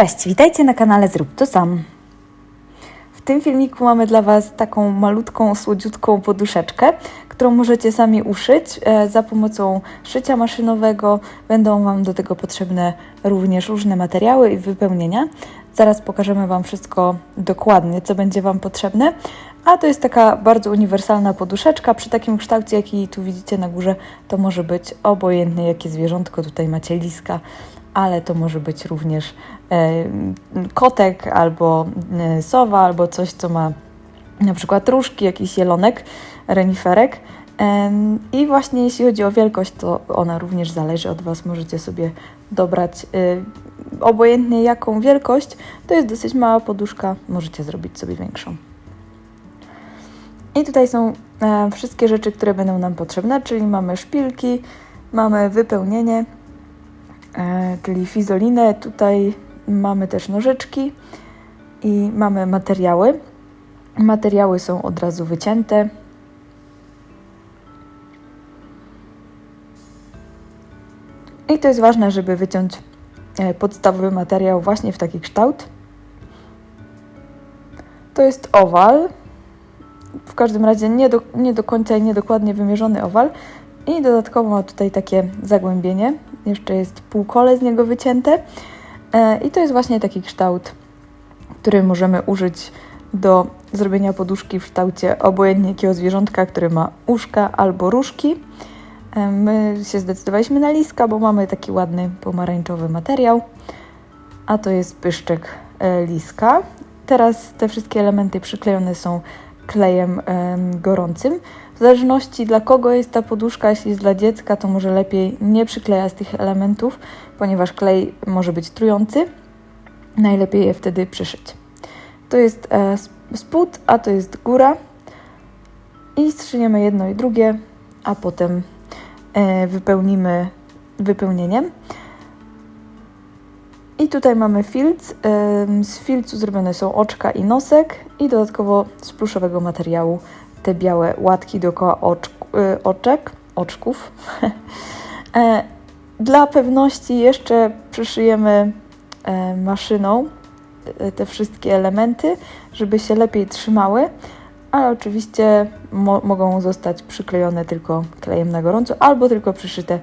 Cześć, witajcie na kanale Zrób to sam. W tym filmiku mamy dla Was taką malutką, słodziutką poduszeczkę, którą możecie sami uszyć e, za pomocą szycia maszynowego. Będą Wam do tego potrzebne również różne materiały i wypełnienia. Zaraz pokażemy Wam wszystko dokładnie, co będzie Wam potrzebne. A to jest taka bardzo uniwersalna poduszeczka. Przy takim kształcie, jaki tu widzicie na górze, to może być obojętnie jakie zwierzątko. Tutaj macie liska, ale to może być również e, kotek albo e, sowa, albo coś, co ma na przykład różki, jakiś jelonek, reniferek. I właśnie jeśli chodzi o wielkość, to ona również zależy od Was. Możecie sobie dobrać y, obojętnie jaką wielkość. To jest dosyć mała poduszka, możecie zrobić sobie większą. I tutaj są e, wszystkie rzeczy, które będą nam potrzebne, czyli mamy szpilki, mamy wypełnienie, e, czyli fizolinę, tutaj mamy też nożyczki i mamy materiały. Materiały są od razu wycięte. I to jest ważne, żeby wyciąć e, podstawowy materiał właśnie w taki kształt. To jest owal, w każdym razie nie do, nie do końca i niedokładnie wymierzony owal. I dodatkowo ma tutaj takie zagłębienie. Jeszcze jest półkole z niego wycięte. E, I to jest właśnie taki kształt, który możemy użyć do zrobienia poduszki w kształcie obojętnie jakiego zwierzątka, który ma uszka albo różki. E, My się zdecydowaliśmy na liska, bo mamy taki ładny pomarańczowy materiał, a to jest pyszczek e, liska. Teraz te wszystkie elementy przyklejone są klejem em, gorącym. W zależności dla kogo jest ta poduszka, jeśli jest dla dziecka, to może lepiej nie przyklejać tych elementów, ponieważ klej może być trujący. Najlepiej je wtedy przyszyć. To jest e, spód, a to jest góra. I strzyniemy jedno i drugie, a potem e, wypełnimy wypełnieniem. Tutaj mamy filc. Z filcu zrobione są oczka i nosek i dodatkowo z pluszowego materiału te białe łatki dookoła y, oczek, oczków. E, Dla pewności jeszcze przyszyjemy e, maszyną e, te wszystkie elementy, żeby się lepiej trzymały, ale oczywiście mo- mogą zostać przyklejone tylko klejem na gorąco albo tylko przyszyte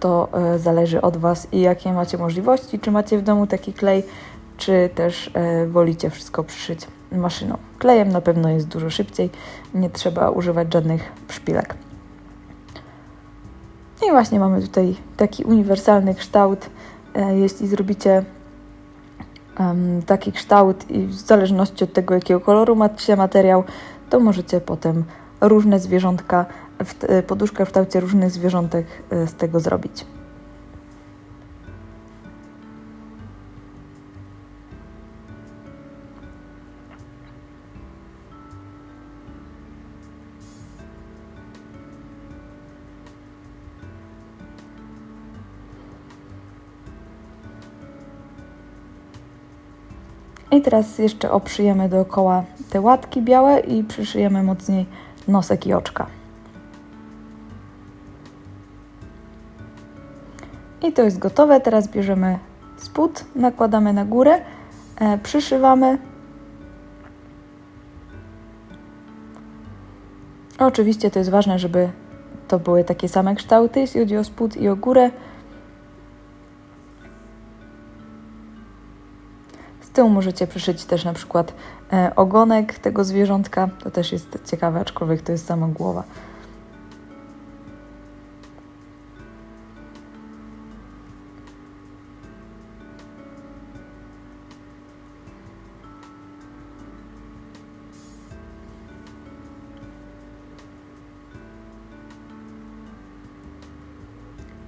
to e, zależy od Was i jakie macie możliwości. Czy macie w domu taki klej, czy też e, wolicie wszystko przyszyć maszyną. Klejem na pewno jest dużo szybciej, nie trzeba używać żadnych szpilek. I właśnie mamy tutaj taki uniwersalny kształt. E, Jeśli zrobicie taki kształt i w zależności od tego, jakiego koloru macie materiał, to możecie potem różne zwierzątka, poduszkę w kształcie różnych zwierzątek e, z tego zrobić. I teraz jeszcze oprzyjemy dookoła te łatki białe i przyszyjemy mocniej nosek i oczka. I to jest gotowe. Teraz bierzemy spód, nakładamy na górę, e, przyszywamy. Oczywiście to jest ważne, żeby to były takie same kształty, jeśli chodzi o spód i o górę. Z tyłu możecie przyszyć też na przykład e, ogonek tego zwierzątka. To też jest ciekawe, aczkolwiek to jest sama głowa.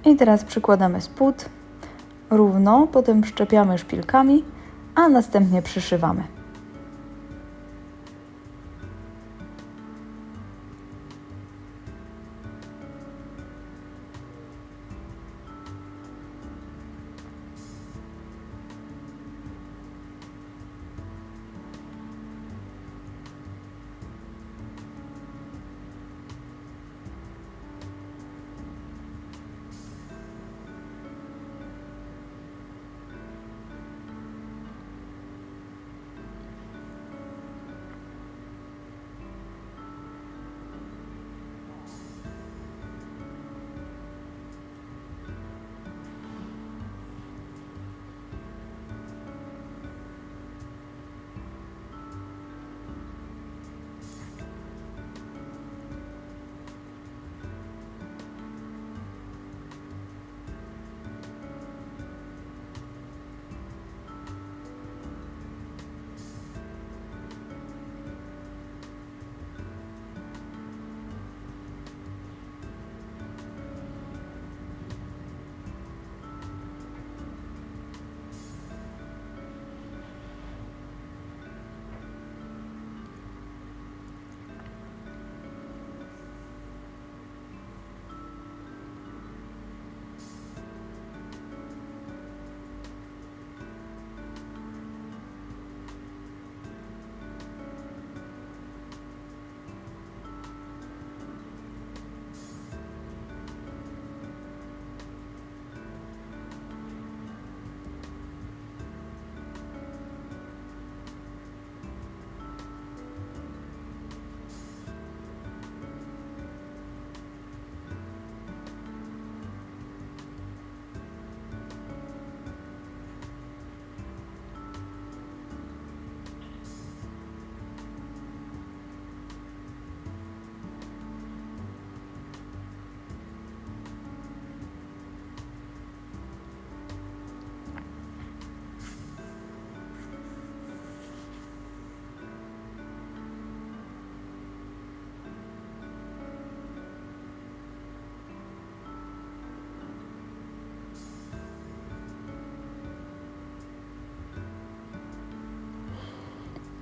I teraz przykładamy spód równo, potem szczepiamy szpilkami, a następnie przyszywamy.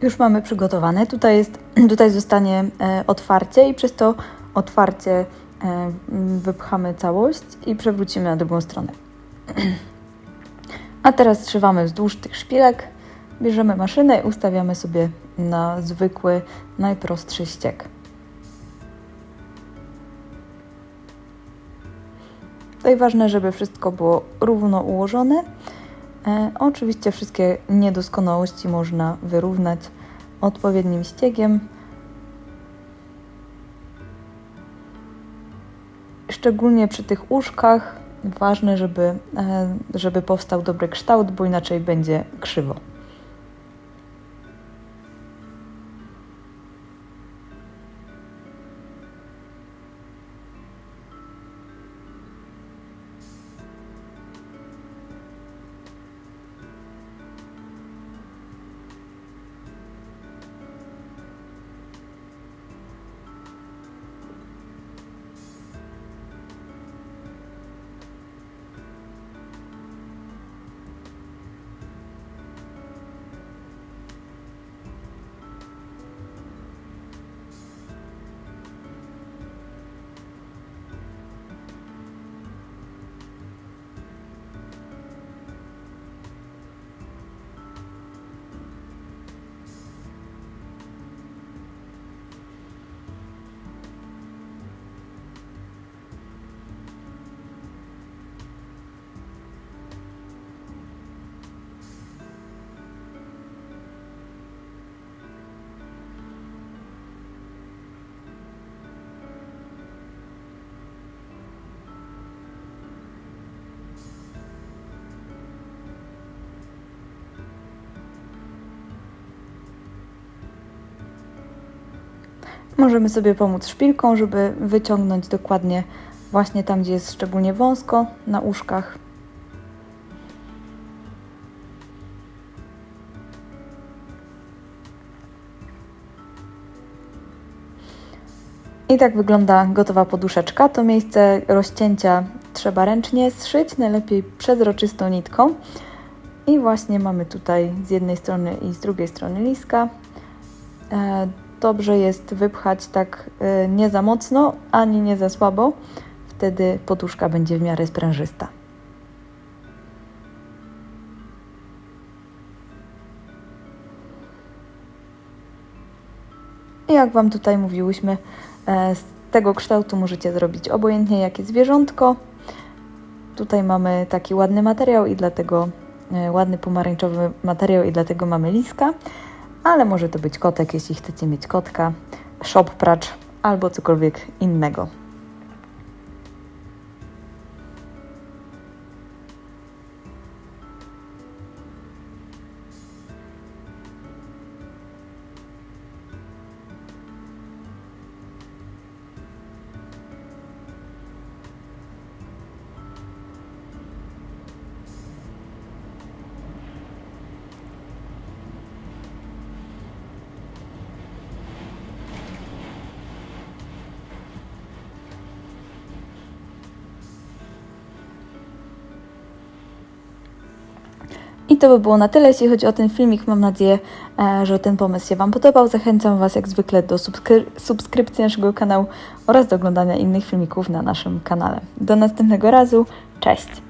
Już mamy przygotowane. Tutaj, jest, tutaj zostanie e, otwarcie i przez to otwarcie e, wypchamy całość i przewrócimy na drugą stronę. A teraz zszywamy wzdłuż tych szpilek. Bierzemy maszynę i ustawiamy sobie na zwykły, najprostszy ściek. Tutaj ważne, żeby wszystko było równo ułożone. E, oczywiście wszystkie niedoskonałości można wyrównać odpowiednim ściegiem. Szczególnie przy tych uszkach ważne, żeby, e, żeby powstał dobry kształt, bo inaczej będzie krzywo. Możemy sobie pomóc szpilką, żeby wyciągnąć dokładnie właśnie tam, gdzie jest szczególnie wąsko na uszkach. I tak wygląda gotowa poduszeczka. To miejsce rozcięcia trzeba ręcznie zszyć, najlepiej przezroczystą nitką. I właśnie mamy tutaj z jednej strony i z drugiej strony liska. Dobrze jest wypchać tak y, nie za mocno ani nie za słabo. Wtedy poduszka będzie w miarę sprężysta. Jak Wam tutaj mówiłyśmy, e, z tego kształtu możecie zrobić obojętnie jakie zwierzątko. Tutaj mamy taki ładny materiał i dlatego e, ładny pomarańczowy materiał i dlatego mamy liska ale może to być kotek, jeśli chcecie mieć kotka, shop pracz albo cokolwiek innego. I to by było na tyle, jeśli chodzi o ten filmik. Mam nadzieję, e, że ten pomysł się Wam podobał. Zachęcam Was jak zwykle do subskry subskrypcji naszego kanału oraz do oglądania innych filmików na naszym kanale. Do następnego razu. Cześć!